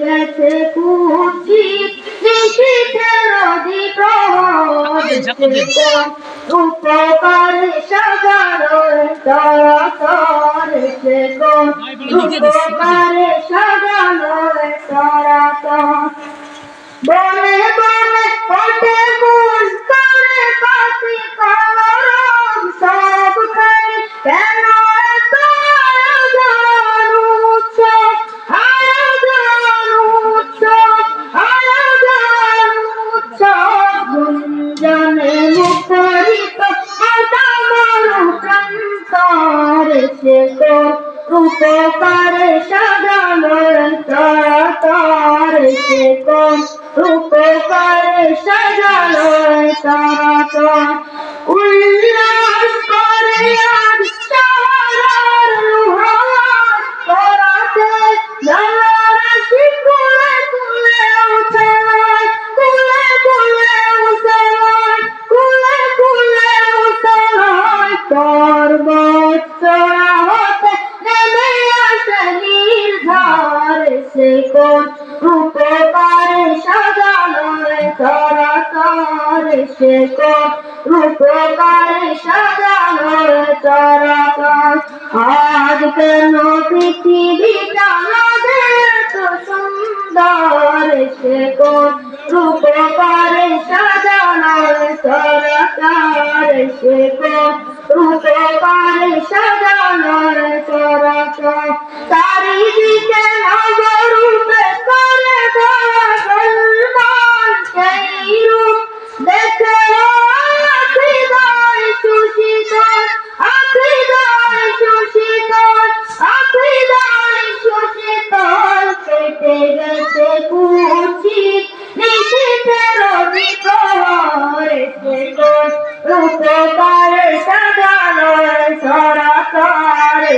গেছে কুচিত নিশীথের উপকার সাগর তরতর সে কোন উপকারে সাজানো তরতর কোন উপকারে সাজানো তরতর সে কোন উপকারে সাজানো তরতর উল্লাস কোন রূপকারে সাজানো চরাচর আজ কেন পৃথিবীটা লাগে তো সুন্দর কোন রূপকারে সাজানো চরাচর সে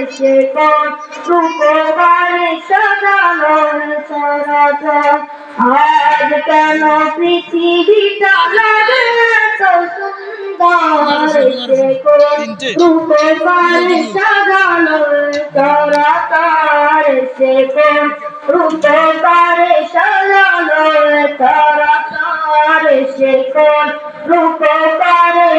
সরাসর সে কোন রূপকারে আজ কেন পৃথিবীটা লাগে এত সুন্দর? সে কোন রূপকারে সাজানো সরাসর সে কোন রূপকারে সাজানো সরাসর সে কোন রূপকারে